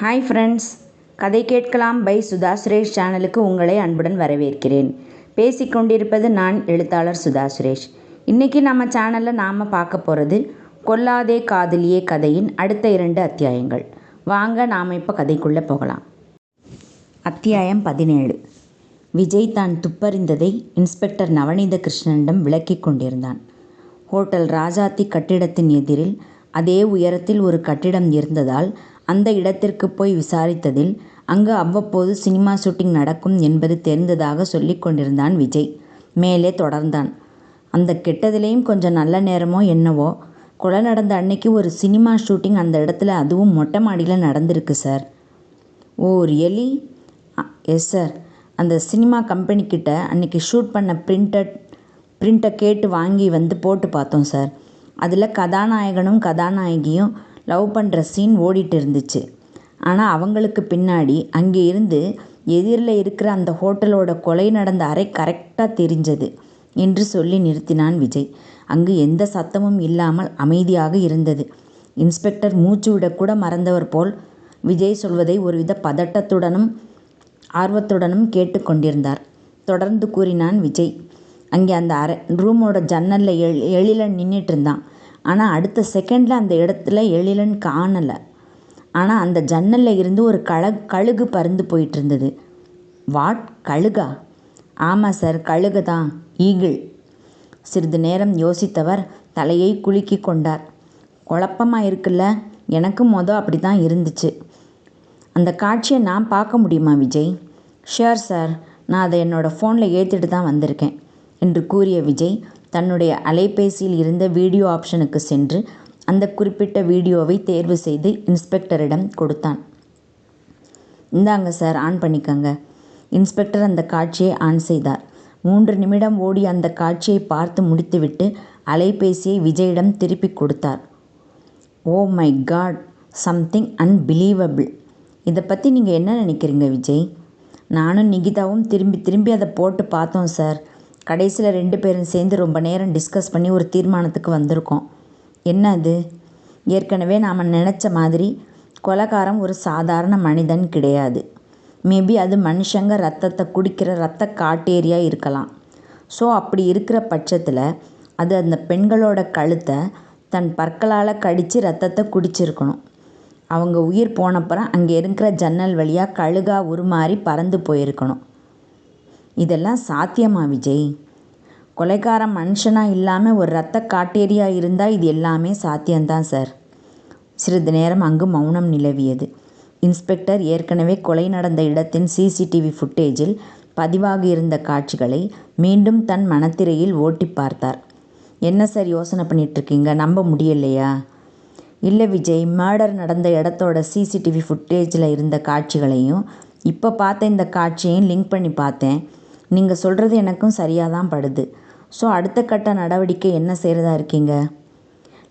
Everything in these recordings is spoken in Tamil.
ஹாய் ஃப்ரெண்ட்ஸ் கதை கேட்கலாம் பை சுதா சுரேஷ் சேனலுக்கு உங்களை அன்புடன் வரவேற்கிறேன். பேசிக்கொண்டிருப்பது நான் எழுத்தாளர் சுதா சுரேஷ். இன்றைக்கி நம்ம சேனலில் நாம் பார்க்க போகிறது கொல்லாதே காதலியே கதையின் அடுத்த இரண்டு அத்தியாயங்கள். வாங்க நாம் இப்போ கதைக்குள்ளே போகலாம். அத்தியாயம் பதினேழு. விஜய் தான் துப்பறிந்ததை இன்ஸ்பெக்டர் நவநீத கிருஷ்ணனிடம் விளக்கிக் கொண்டிருந்தான். ஹோட்டல் ராஜாத்தி கட்டிடத்தின் எதிரில் அதே உயரத்தில் ஒரு கட்டிடம் இருந்ததால் அந்த இடத்திற்கு போய் விசாரித்ததில் அங்கு அவ்வப்போது சினிமா ஷூட்டிங் நடக்கும் என்பது தெரிந்ததாக சொல்லிக் கொண்டிருந்தான் விஜய். மேலே தொடர்ந்தான். அந்த கெட்டதிலேயும் கொஞ்சம் நல்ல நேரமோ என்னவோ கொலை நடந்த அன்னைக்கு ஒரு சினிமா ஷூட்டிங் அந்த இடத்துல அதுவும் மொட்டை மாடியில் நடந்திருக்கு sir. Oh really? Yes sir. அந்த சினிமா கம்பெனிக்கிட்ட அன்றைக்கி ஷூட் பண்ண பிரிண்டட் பிரிண்டை கேட்டு வாங்கி வந்து போட்டு பார்த்தோம் சார். அதில் கதாநாயகனும் கதாநாயகியும் லவ் பண்ணுற சீன் ஓடிட்டு இருந்துச்சு ஆனால் அவங்களுக்கு பின்னாடி அங்கே இருந்து எதிரில் இருக்கிற அந்த ஹோட்டலோட கொலை நடந்த அறை கரெக்டாக தெரிஞ்சது என்று சொல்லி நிறுத்தினான் விஜய். அங்கு எந்த சத்தமும் இல்லாமல் அமைதியாக இருந்தது. இன்ஸ்பெக்டர் மூச்சு விடக்கூட மறந்தவர் போல் விஜய் சொல்வதை ஒருவித பதட்டத்துடனும் ஆர்வத்துடனும் கேட்டுக்கொண்டிருந்தார் தொடர்ந்து கூறினான் விஜய் அங்கே அந்த அறை ரூமோட ஜன்னலில் எழில நின்றுட்டு இருந்தான் ஆனால் அடுத்த செகண்டில் அந்த இடத்துல எழிலன் காணலை. ஆனால் அந்த ஜன்னலில் இருந்து ஒரு கழ கழுகு பறந்து போயிட்டு இருந்தது வாட்? கழுகா? ஆமாம் சார் கழுகு தான் ஈகிள். சிறிது நேரம் யோசித்தவர் தலையை குலுக்கி கொண்டார். குழப்பமாக இருக்குல்ல? எனக்கும் மொதல் அப்படி தான் இருந்துச்சு. அந்த காட்சியை நான் பார்க்க முடியுமா விஜய்? ஷியர் சார் நான் அதை என்னோடய ஃபோனில் ஏற்றிட்டு தான் வந்திருக்கேன் என்று கூறிய விஜய் தன்னுடைய அலைபேசியில் இருந்த வீடியோ ஆப்ஷனுக்கு சென்று அந்த குறிப்பிட்ட வீடியோவை தேர்வு செய்து இன்ஸ்பெக்டரிடம் கொடுத்தான். இந்தாங்க சார் ஆன் பண்ணிக்கங்க. இன்ஸ்பெக்டர் அந்த காட்சியை ஆன் செய்தார். மூன்று நிமிடம் ஓடி அந்த காட்சியை பார்த்து முடித்துவிட்டு அலைபேசியை விஜயிடம் திருப்பி கொடுத்தார். Oh my god something unbelievable. இதை பற்றி நீங்கள் என்ன நினைக்கிறீங்க விஜய்? நானும் நிகிதாவும் திரும்பி திரும்பி அதை போட்டு பார்த்தோம் சார். கடைசியில் ரெண்டு பேரும் சேர்ந்து ரொம்ப நேரம் டிஸ்கஸ் பண்ணி ஒரு தீர்மானத்துக்கு வந்திருக்கோம். என்ன அது ஏற்கனவே நாம் நினச்ச மாதிரி கொலகாரம் ஒரு சாதாரண மனிதன் கிடையாது. மேபி அது மனுஷங்க ரத்தத்தை குடிக்கிற ரத்த காட்டேரியா இருக்கலாம். ஸோ அப்படி இருக்கிற பட்சத்தில் அது அந்த பெண்களோட கழுத்தை தன் பற்களால் கடித்து ரத்தத்தை குடிச்சிருக்கணும். அவங்க உயிர் போனப்புறம் அங்கே இருக்கிற ஜன்னல் வழியாக கழுகா உருமாறி பறந்து போயிருக்கணும். இதெல்லாம் சாத்தியமா விஜய்? கொலைக்காரன் மனுஷனாக இல்லாமல் ஒரு ரத்த காட்டேரியாக இருந்தால் இது எல்லாமே சாத்தியம்தான் சார். சிறிது நேரம் அங்கு மௌனம் நிலவியது. இன்ஸ்பெக்டர் ஏற்கனவே கொலை நடந்த இடத்தின் சிசிடிவி ஃபுட்டேஜில் பதிவாகியிருந்த காட்சிகளை மீண்டும் தன் மனத்திரையில் ஓட்டி பார்த்தார். என்ன சார் யோசனை பண்ணிகிட்ருக்கீங்க நம்ப முடியலையா? இல்லை விஜய் மர்டர் நடந்த இடத்தோட சிசிடிவி ஃபுட்டேஜில் இருந்த காட்சிகளையும் இப்போ பார்த்த இந்த காட்சியையும் லிங்க் பண்ணி பார்த்தேன். நீங்கள் சொல்கிறது எனக்கும் சரியாக தான் படுது. ஸோ அடுத்த கட்ட நடவடிக்கை என்ன செய்கிறதா இருக்கீங்க?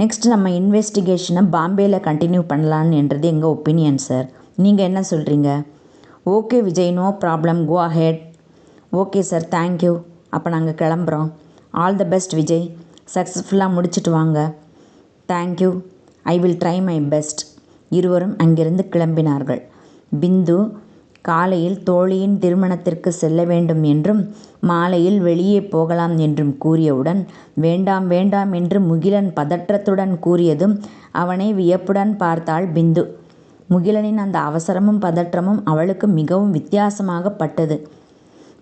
நெக்ஸ்ட் நம்ம இன்வெஸ்டிகேஷனை பாம்பேயில் கண்டினியூ பண்ணலான்னு என்றது எங்கள் ஒப்பீனியன் சார் நீங்கள் என்ன சொல்கிறீங்க okay Vijay no problem go ahead okay sir thank you அப்போ நாங்கள் கிளம்புறோம். All the best Vijay. சக்ஸஸ்ஃபுல்லாக முடிச்சுட்டு வாங்க. Thank you I will try my best இருவரும் அங்கிருந்து கிளம்பினார்கள். பிந்து காலையில் தோழியின் திருமணத்திற்கு செல்ல வேண்டும் என்றும் மாலையில் வெளியே போகலாம் என்றும் கூறியவுடன் வேண்டாம் வேண்டாம் என்று முகிலன் பதற்றத்துடன் கூறியதும் அவனை வியப்புடன் பார்த்தாள் பிந்து. முகிலனின் அந்த அவசரமும் பதற்றமும் அவளுக்கு மிகவும் வித்தியாசமாக பட்டது.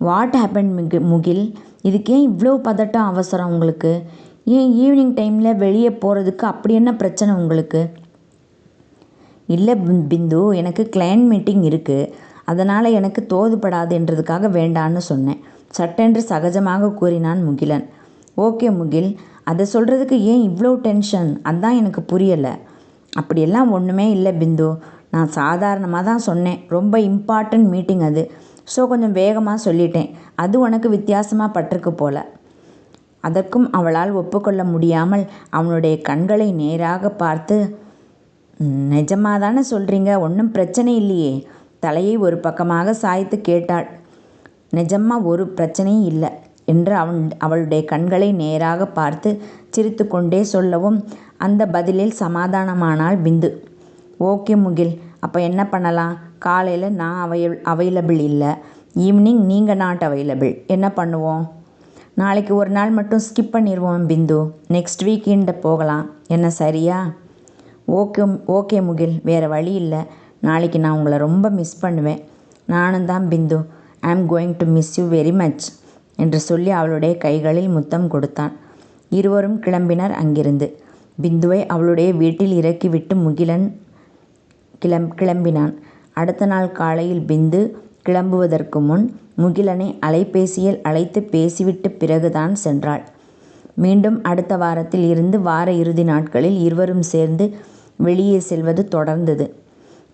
வாட் ஹேப்பன் முகில்? இதுக்கேன் இவ்வளோ பதட்டம் அவசரம் உங்களுக்கு? ஏன் ஈவினிங் டைமில் வெளியே போகிறதுக்கு அப்படி என்ன பிரச்சனை உங்களுக்கு? இல்லை பிந்து எனக்கு கிளைண்ட் மீட்டிங் இருக்குது அதனால் எனக்கு தோதுபடாதுன்றதுக்காக வேண்டான்னு சொன்னேன். சட்டென்று சகஜமாக கூறினான் முகிலன். ஓகே முகில் அதை சொல்கிறதுக்கு ஏன் இவ்வளோ டென்ஷன்? அதான் எனக்கு புரியலை. அப்படியெல்லாம் ஒன்றுமே இல்லை பிந்து. நான் சாதாரணமாக தான் சொன்னேன். ரொம்ப இம்பார்ட்டண்ட் மீட்டிங் அது. ஸோ கொஞ்சம் வேகமாக சொல்லிட்டேன். அது உனக்கு வித்தியாசமாக பட்டிருக்கு போல. அதற்கும் அவளால் ஒப்புக்கொள்ள முடியாமல் அவனுடைய கண்களை நேராக பார்த்து நிஜமாக தானே சொல்கிறீங்க ஒன்றும் பிரச்சனை இல்லையே. தலையை ஒரு பக்கமாக சாய்த்து கேட்டாள். நிஜம்மா ஒரு பிரச்சனையும் இல்லை என்று அவன் அவளுடைய கண்களை நேராக பார்த்து சிரித்து கொண்டே சொல்லவும் அந்த பதிலில் சமாதானமானாள் பிந்து ஓகே முகில் அப்போ என்ன பண்ணலாம்? காலையில் நான் அவைய அவைலபிள் இல்லை. ஈவினிங் நீங்கள் நாட் அவைலபிள். என்ன பண்ணுவோம்? நாளைக்கு ஒரு நாள் மட்டும் ஸ்கிப் பண்ணிடுவோம் பிந்து நெக்ஸ்ட் வீக்கெண்டு போகலாம். என்ன சரியா? ஓகே ஓகே முகில் வேறு வழி இல்லை. நாளைக்கு நான் உங்களை ரொம்ப மிஸ் பண்ணுவேன். நானும் தான் Bindu. I am going to miss you very much என்று சொல்லி அவளுடைய கைகளில் முத்தம் கொடுத்தான். இருவரும் கிளம்பினர் அங்கிருந்து. பிந்துவை அவளுடைய வீட்டில் இறக்கிவிட்டு முகிலன் கிளம் கிளம்பினான். அடுத்த நாள் காலையில் பிந்து கிளம்புவதற்கு முன் முகிலனை அலைபேசியில் அழைத்து பேசிவிட்டு பிறகுதான் சென்றாள். மீண்டும் அடுத்த வாரத்தில் இருந்து வார இறுதி நாட்களில் இருவரும் சேர்ந்து வெளியே செல்வது தொடர்ந்தது.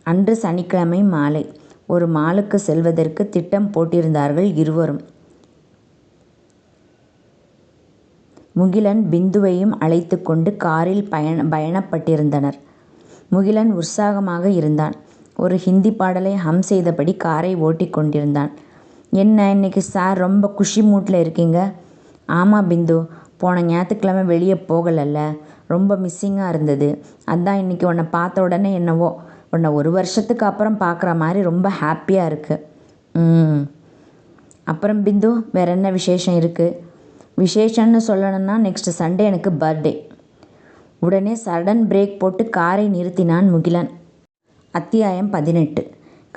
அன்று சனிக்கிழமை மாலை. ஒரு மாலுக்கு செல்வதற்கு திட்டம் போட்டிருந்தார்கள் இருவரும். முகிலன் பிந்துவையும் அழைத்து கொண்டு காரில் பயண பயணப்பட்டிருந்தனர். முகிலன் உற்சாகமாக இருந்தான். ஒரு ஹிந்தி பாடலை ஹம் செய்தபடி காரை ஓட்டி கொண்டிருந்தான். என்ன இன்னைக்கு சார் ரொம்ப குஷி மூட்டில் இருக்கீங்க? ஆமாம் பிந்து போன ஞாயிற்றுக்கிழமை வெளியே போகலல்ல. ரொம்ப மிஸ்ஸிங்காக இருந்தது. அதான் இன்னைக்கு உன்னை பார்த்த உடனே என்னவோ உன்னை ஒரு வருஷத்துக்கு அப்புறம் பார்க்குற மாதிரி ரொம்ப ஹாப்பியாக இருக்குது அப்புறம் பிந்து வேறு என்ன விசேஷம் இருக்குது விசேஷம்னு சொல்லணும்னா நெக்ஸ்ட் சண்டே எனக்கு பர்த்டே உடனே சடன் பிரேக் போட்டு காரை நிறுத்தினான் முகிலன். அத்தியாயம் பதினெட்டு.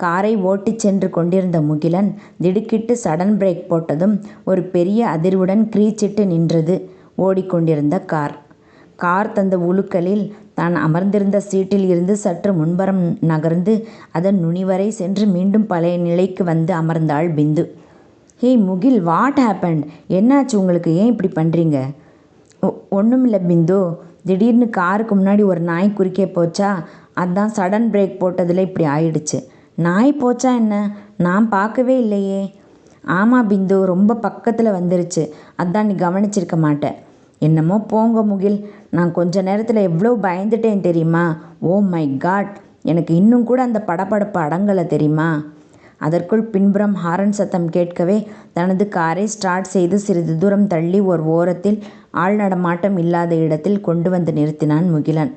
காரை ஓட்டிச் சென்று கொண்டிருந்த முகிலன் திடுக்கிட்டு சடன் பிரேக் போட்டதும் ஒரு பெரிய அதிர்வுடன் கிரீச்சிட்டு நின்றது ஓடிக்கொண்டிருந்த கார். கார் தந்த உலுக்கலில் தான் அமர்ந்திருந்த சீட்டில் இருந்து சற்று முன்புறம் நகர்ந்து அதன் நுனிவரை சென்று மீண்டும் பழைய நிலைக்கு வந்து அமர்ந்தாள் பிந்து. ஹே முகில் வாட் ஹேப்பண்ட் என்னாச்சு உங்களுக்கு? ஏன் இப்படி பண்ணுறீங்க ஒன்றும் இல்லை பிந்து. திடீர்னு காருக்கு முன்னாடி ஒரு நாய் குறுக்கே போச்சா? அதான் சடன் பிரேக் போட்டதில் இப்படி ஆயிடுச்சு. நாய் போச்சா என்ன? நான் பார்க்கவே இல்லையே. ஆமாம் பிந்து ரொம்ப பக்கத்தில் வந்துருச்சு. அதான் நீ கவனிச்சிருக்க மாட்டேன் என்னமோ போங்க முகில். நான் கொஞ்ச நேரத்தில் எவ்வளோ பயந்துட்டேன் தெரியுமா? ஓ மை காட் எனக்கு இன்னும் கூட அந்த படபடப்பு அடங்கலை தெரியுமா? அதற்குள் பின்புறம் ஹாரன் சத்தம் கேட்கவே தனது காரை ஸ்டார்ட் செய்து சிறிது தூரம் தள்ளி ஒரு ஓரத்தில் ஆள் நடமாட்டம் இல்லாத இடத்தில் கொண்டு வந்து நிறுத்தினான் முகிலன்.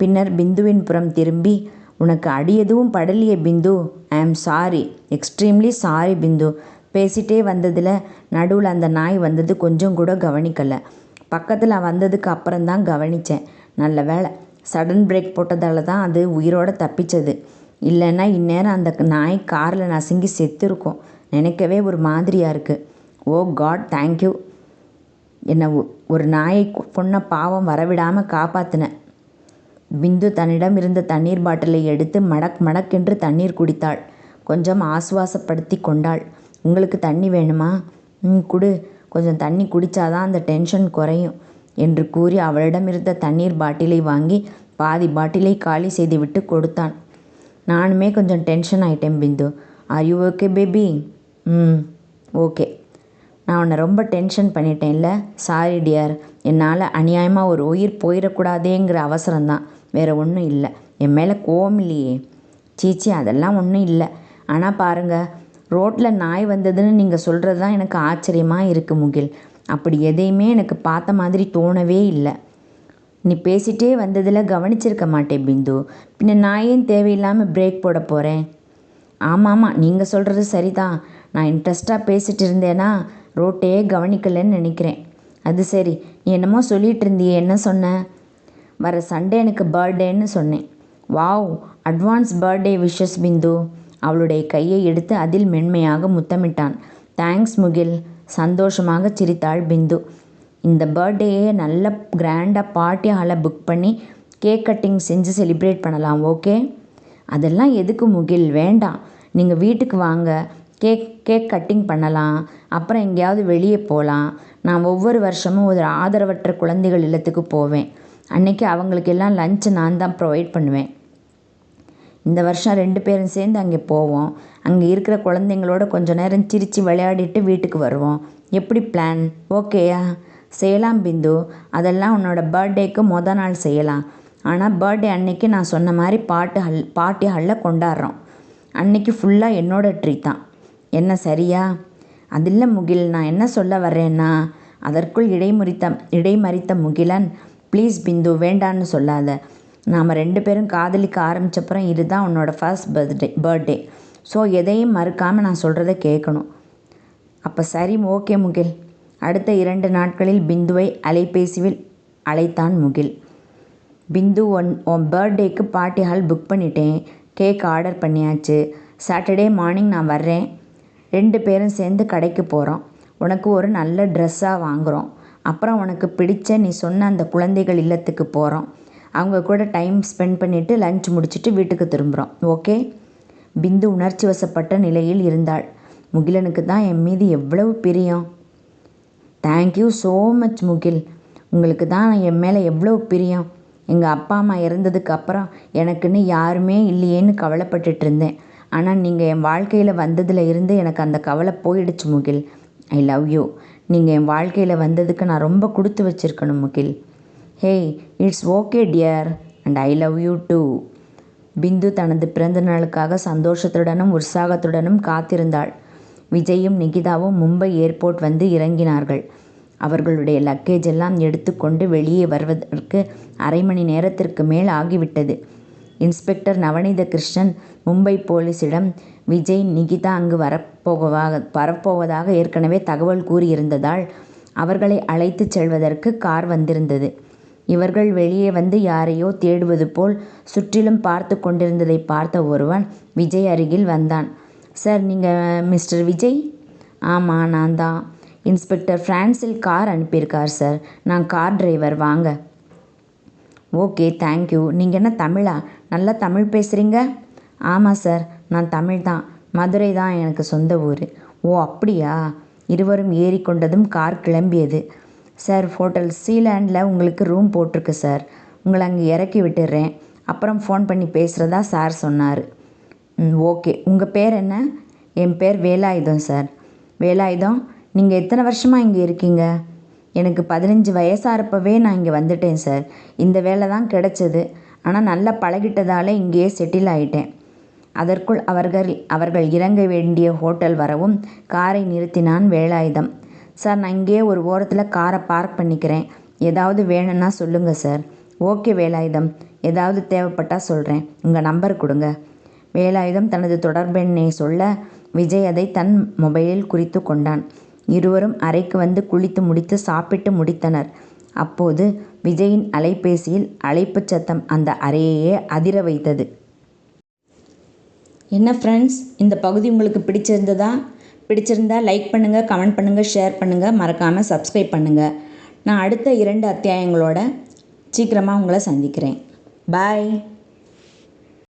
பின்னர் பிந்துவின் புறம் திரும்பி உனக்கு அடி எதுவும் பிந்து I am sorry extremely sorry பிந்து. பேசிட்டே வந்ததில் நடுவில் அந்த நாய் வந்தது கொஞ்சம் கூட கவனிக்கலை. பக்கத்தில் வந்ததுக்கு அப்புறம்தான் கவனித்தேன் நல்ல வேலை சடன் பிரேக் போட்டதால தான் அது உயிரோடு தப்பிச்சது. இல்லைன்னா இந்நேரம் அந்த நாய் காரில் நசுங்கி செத்துருக்கும். நினைக்கவே ஒரு மாதிரியாக இருக்குது ஓ காட் தேங்க்யூ என்னை ஒரு நாயை பொண்ணை பாவம் வரவிடாமல் காப்பாற்றினேன் பிந்து தன்னிடம் இருந்த தண்ணீர் பாட்டிலை எடுத்து மடக் மடக்கென்று தண்ணீர் குடித்தாள். கொஞ்சம் ஆசுவாசப்படுத்தி கொண்டாள். உங்களுக்கு தண்ணி வேணுமா? ம் குடு. கொஞ்சம் தண்ணி குடித்தாதான் அந்த டென்ஷன் குறையும் என்று கூறி அவளிடமிருந்த தண்ணீர் பாட்டிலை வாங்கி பாதி பாட்டிலை காலி செய்துவிட்டு கொடுத்தான். நானுமே கொஞ்சம் டென்ஷன் ஆயிட்டேன் Bindu. Are you okay baby hmm okay நான் உன்னை ரொம்ப டென்ஷன் பண்ணிட்டேன்ல. சாரி டியர் என்னால் அநியாயமாக ஒரு உயிர் போயிடக்கூடாதேங்கிற அவசரம்தான். வேறு ஒன்றும் இல்லை. என் மேலே கோவம் இல்லையே. சீச்சி அதெல்லாம் ஒன்றும் இல்லை. ஆனால் பாருங்கள் ரோட்டில் நாய் வந்ததுன்னு நீங்கள் சொல்கிறது தான் எனக்கு ஆச்சரியமாக இருக்குது முகில். அப்படி எதையுமே எனக்கு பார்த்த மாதிரி தோணவே இல்லை. நீ பேசிட்டே வந்ததில் கவனிச்சிருக்க மாட்டேன் பிந்து. பின்ன நான் ஏன் தேவையில்லாமல் பிரேக் போட போகிறேன் ஆமாம் ஆமாம் நீங்கள் சொல்கிறது சரிதான். நான் இன்ட்ரெஸ்ட்டாக பேசிகிட்டு இருந்தேன்னா ரோட்டையே கவனிக்கலைன்னு நினைக்கிறேன். அது சரி நீ என்னமோ சொல்லிகிட்டு இருந்தியே என்ன சொன்ன? வர சண்டே எனக்கு பர்த்டேன்னு சொன்னேன். Wow advance birthday wishes Bindu. அவளுடைய கையை எடுத்து அதில் மென்மையாக முத்தமிட்டான். தேங்க்ஸ் முகில். சந்தோஷமாக சிரித்தாள் பிந்து. இந்த பர்த்டேயே நல்ல கிராண்டாக பார்ட்டி ஹாலை புக் பண்ணி கேக் கட்டிங் செஞ்சு செலிப்ரேட் பண்ணலாம் ஓகே? அதெல்லாம் எதுக்கு முகில்? வேண்டாம். நீங்கள் வீட்டுக்கு வாங்க. கேக் கேக் கட்டிங் பண்ணலாம். அப்புறம் எங்கேயாவது வெளியே போகலாம். நான் ஒவ்வொரு வருஷமும் ஒரு ஆதரவற்ற குழந்தைகள் இல்லத்துக்கு போவேன். அன்றைக்கி அவங்களுக்கு எல்லாம் லஞ்சு நான் தான் ப்ரொவைட் பண்ணுவேன். இந்த வருஷம் ரெண்டு பேரும் சேர்ந்து அங்கே போவோம். அங்கே இருக்கிற குழந்தைங்களோட கொஞ்ச நேரம் சிரித்து விளையாடிட்டு வீட்டுக்கு வருவோம். எப்படி பிளான் ஓகேயா செய்யலாம் பிந்து. அதெல்லாம் உன்னோட பர்த்டேக்கு மொதல் நாள் செய்யலாம். ஆனால் பர்த்டே அன்னைக்கு நான் சொன்ன மாதிரி பாட்டு ஹல் பாட்டி ஹாலில் கொண்டாடுறோம். அன்னைக்கு ஃபுல்லாக என்னோட ட்ரீட் தான். என்ன சரியா? அதில் முகில் நான் என்ன சொல்ல வர்றேன்னா அதற்குள் இடைமுறித்த இடைமறித்த முகிலன் ப்ளீஸ் பிந்து வேண்டான்னு சொல்லாத. நாம் ரெண்டு பேரும் காதலிக்க ஆரம்பித்தப்புறம் இதுதான் உன்னோட ஃபர்ஸ்ட் பர்த்டே பர்த்டே ஸோ எதையும் மறுக்காமல் நான் சொல்கிறத கேட்கணும். அப்போ சரி ஓகே முகில். அடுத்த இரண்டு நாட்களில் பிந்துவை அலைபேசியில் அழைத்தான் முகில். பிந்து ஒன் உன் பர்த்டேக்கு பார்ட்டி ஹால் புக் பண்ணிட்டேன். கேக் ஆர்டர் பண்ணியாச்சு. சாட்டர்டே மார்னிங் நான் வர்றேன். ரெண்டு பேரும் சேர்ந்து கடைக்கு போகிறோம் உனக்கு ஒரு நல்ல ட்ரெஸ்ஸாக வாங்குகிறோம் அப்புறம் உனக்கு பிடிச்ச நீ சொன்ன அந்த குழந்தைகள் இல்லத்துக்கு போகிறோம் அவங்க கூட டைம் ஸ்பெண்ட் பண்ணிவிட்டு லஞ்ச் முடிச்சுட்டு வீட்டுக்கு திரும்புகிறோம் ஓகே பிந்து உணர்ச்சி வசப்பட்ட நிலையில் இருந்தாள். முகிலனுக்கு தான் என் மீது எவ்வளவு பிரியம்? Thank you so much Mugil. உங்களுக்கு தான் என் மேலே எவ்வளோ பிரியம்? எங்கள் அப்பா அம்மா இறந்ததுக்கு அப்புறம் எனக்குன்னு யாருமே இல்லையேன்னு கவலைப்பட்டுட்டு இருந்தேன். ஆனால் நீங்கள் என் வாழ்க்கையில் வந்ததில் இருந்து எனக்கு அந்த கவலை போயிடுச்சு முகில். ஐ லவ் யூ நீங்கள் என் வாழ்க்கையில் வந்ததுக்கு நான் ரொம்ப கொடுத்து வச்சிருக்கணும் Mugil. Hey it's okay dear and I love you too Bindu தனது பிறந்த நாளுக்காக சந்தோஷத்துடனும் உற்சாகத்துடனும் காத்திருந்தாள். விஜயும் நிகிதாவும் மும்பை ஏர்போர்ட் வந்து இறங்கினார்கள். அவர்களுடைய லக்கேஜ் எல்லாம் எடுத்துக்கொண்டு வெளியே வருவதற்கு அரை மணி நேரத்திற்கு மேல் ஆகிவிட்டது. இன்ஸ்பெக்டர் நவநீத கிருஷ்ணன் மும்பை போலீஸிடம் விஜய் நிகிதா அங்கு வரப்போகவாக வரப்போவதாக ஏற்கனவே தகவல் கூறியிருந்ததால் அவர்களை அழைத்துச் செல்வதற்கு கார் வந்திருந்தது. இவர்கள் வெளியே வந்து யாரையோ தேடுவது போல் சுற்றிலும் பார்த்து கொண்டிருந்ததை பார்த்த ஒருவன் விஜய் அருகில் வந்தான். சார் நீங்கள் மிஸ்டர் விஜய்? ஆமாம் நான் தான். இன்ஸ்பெக்டர் ஃப்ரான்ஸில் கார் அனுப்பியிருக்கார் சார். நான் கார் டிரைவர் வாங்க. ஓகே தேங்க்யூ நீங்கள் என்ன தமிழா? நல்லா தமிழ் பேசுகிறீங்க ஆமாம் சார். நான் தமிழ் தான். மதுரை தான் எனக்கு சொந்த ஊர். ஓ அப்படியா? இருவரும் ஏறிக்கொண்டதும் கார் கிளம்பியது. சார் ஹோட்டல் சீலேண்டில் உங்களுக்கு ரூம் போட்டிருக்கு சார் உங்களை அங்கே இறக்கி விட்டுடுறேன் அப்புறம் ஃபோன் பண்ணி பேசுகிறதா சார் சொன்னார். ம் ஓகே உங்கள் பேர் என்ன? என் பேர் வேலாயுதம் சார் வேலாயுதம் நீங்கள் எத்தனை வருஷமாக இங்கே இருக்கீங்க? எனக்கு பதினஞ்சு வயசாகிறப்பவே நான் இங்கே வந்துட்டேன் சார் இந்த வேலை தான் கிடைச்சது. ஆனால் நல்லா பழகிட்டதால் இங்கேயே செட்டில் ஆகிட்டேன் அதற்குள் அவர்கள் அவர்கள் இறங்க வேண்டிய ஹோட்டல் வரவும் காரை நிறுத்தினான் வேலாயுதம். சார் நான் இங்கேயே ஒரு ஓரத்தில் காரை பார்க் பண்ணிக்கிறேன். ஏதாவது வேணும்னா சொல்லுங்கள் சார் ஓகே வேலாயுதம். ஏதாவது தேவைப்பட்டால் சொல்கிறேன் உங்கள் நம்பர் கொடுங்க. வேலாயுதம் தனது தொடர்பெண்ணை சொல்ல விஜய் அதை தன் மொபைலில் குறித்து கொண்டான். இருவரும் அறைக்கு வந்து குளித்து முடித்து சாப்பிட்டு முடித்தனர். அப்போது விஜயின் அலைபேசியில் அழைப்பு சத்தம் அந்த அறையையே அதிர வைத்தது. என்ன ஃப்ரெண்ட்ஸ் இந்த பகுதி உங்களுக்கு பிடிச்சிருந்ததா? பிடிச்சிருந்தா லைக் பண்ணுங்கள் கமெண்ட் பண்ணுங்கள் ஷேர் பண்ணுங்கள் மறக்காமல் சப்ஸ்கிரைப் பண்ணுங்கள் நான் அடுத்த இரண்டு அத்தியாயங்களோட சீக்கிரமாக உங்களை சந்திக்கிறேன். பாய்